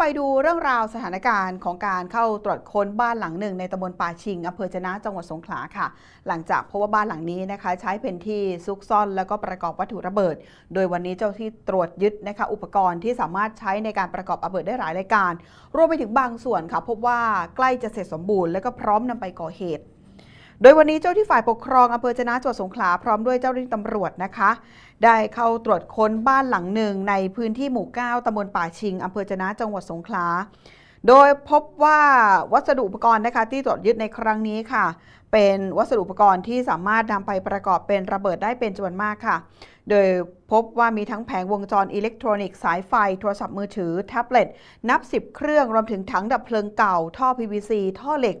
ไปดูเรื่องราวสถานการณ์ของการเข้าตรวจค้นบ้านหลังหนึ่งในตำบลป่าชิงอำเภอจนะจังหวัดสงขลาค่ะ หลังจากพบว่าบ้านหลังนี้นะคะ ใช้เป็นที่ซุกซ่อนแล้วก็ประกอบวัตถุระเบิด โดยวันนี้เจ้าที่ตรวจยึดนะคะอุปกรณ์ที่สามารถใช้ในการประกอบระเบิดได้หลายรายการ รวมไปถึงบางส่วนค่ะ พบว่าใกล้จะเสร็จสมบูรณ์และก็พร้อมนำไปก่อเหตุ โดยวันนี้เจ้าที่ฝ่ายปกครองอำเภอจนะจังหวัดสงขลาพร้อมด้วยเจ้าหน้าที่ตำรวจนะคะ ได้เข้าตรวจค้นบ้านหลังหนึ่งในพื้นที่หมู่ 9ตำบลป่าชิงอำเภอจนะจังหวัดสงขลา โดยพบว่าวัสดุอุปกรณ์นะคะที่ตรวจยึดในครั้งนี้ค่ะ เป็นวัสดุอุปกรณ์ที่สามารถนำไปประกอบเป็นระเบิดได้เป็นจำนวนมากค่ะ โดยพบว่ามีทั้งแผงวงจรอิเล็กทรอนิกส์สายไฟ โทรศัพท์มือถือ แท็บเล็ต นับ 10 เครื่องรวมถึงถังดับเพลิงเก่า ท่อ PVC ท่อเหล็ก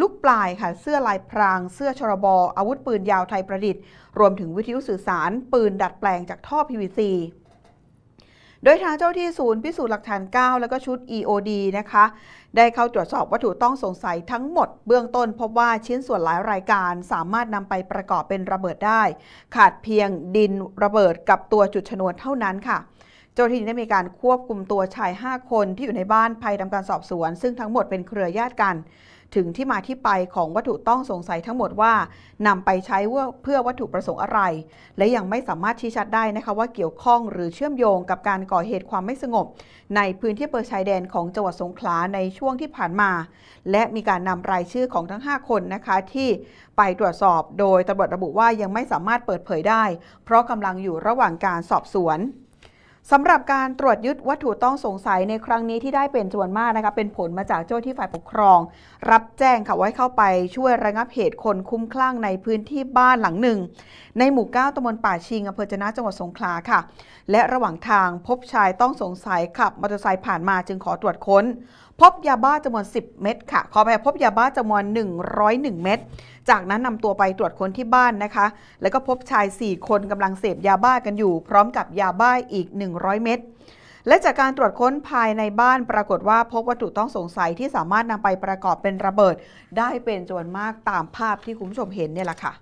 ลูกปลายค่ะ เสื้อลายพราง เสื้อชรบอาวุธปืนยาวไทยประดิษฐ์ รวมถึงวิทยุสื่อสาร ปืนดัดแปลงจากท่อ PVC โดยทางเจ้าที่ศูนย์พิสูจน์หลักฐาน 9 แล้วก็ชุด EOD นะคะ ได้เข้าตรวจสอบวัตถุต้องสงสัยทั้งหมด เบื้องต้นพบว่าชิ้นส่วนหลายรายการสามารถนำไปประกอบเป็นระเบิดได้ ขาดเพียงดินระเบิดกับตัวจุดชนวนเท่านั้นค่ะเจ้าหน้าที่ได้มีการควบคุมตัวชาย 5 คนที่อยู่ในบ้านภายทำการสอบสวน ซึ่งทั้งหมดเป็นเครือญาติกัน ถึงที่มาที่ไปของวัตถุต้องสงสัยทั้งหมดว่านำไปใช้เพื่อวัตถุประสงค์อะไร และยังไม่สามารถชี้ชัดได้นะคะว่าเกี่ยวข้องหรือเชื่อมโยงกับการก่อเหตุความไม่สงบ ในพื้นที่อำเภอชายแดนของจังหวัดสงขลาในช่วงที่ผ่านมา และมีการนำรายชื่อของทั้ง 5 คนนะคะที่ไปตรวจสอบ โดยตำรวจระบุว่ายังไม่สามารถเปิดเผยได้ เพราะกำลังอยู่ระหว่างการสอบสวน สำหรับการตรวจยึดวัตถุต้องสงสัยในครั้งนี้ที่ได้เป็นจำนวนมากนะคะเป็นผลมาจากเจ้าที่ฝ่ายปกครอง รับแจ้งค่ะว่าให้เข้าไปช่วยระงับเหตุคนคุ้มคลั่งในพื้นที่บ้านหลังหนึ่ง ในหมู่9ตำบลป่าชิงอำเภอจนะจังหวัดสงขลาค่ะ และระหว่างทางพบชายต้องสงสัยขับมอเตอร์ไซค์ผ่านมาจึงขอตรวจค้น พบยาบ้าจำนวน 10 เม็ดค่ะ ขอไปพบยาบ้าจำนวน 101 เม็ดจากนั้นนำตัวไปตรวจค้นที่บ้านนะคะ แล้วก็พบชาย 4 คนกำลังเสพยาบ้ากันอยู่ พร้อมกับยาบ้าอีก100 เม็ดและจากการตรวจค้นภายในบ้านปรากฏว่าพบวัตถุต้องสงสัยที่สามารถนำไปประกอบเป็นระเบิด ได้เป็นจำนวนมากตามภาพที่คุณผู้ชมเห็นเนี่ยแหละค่ะ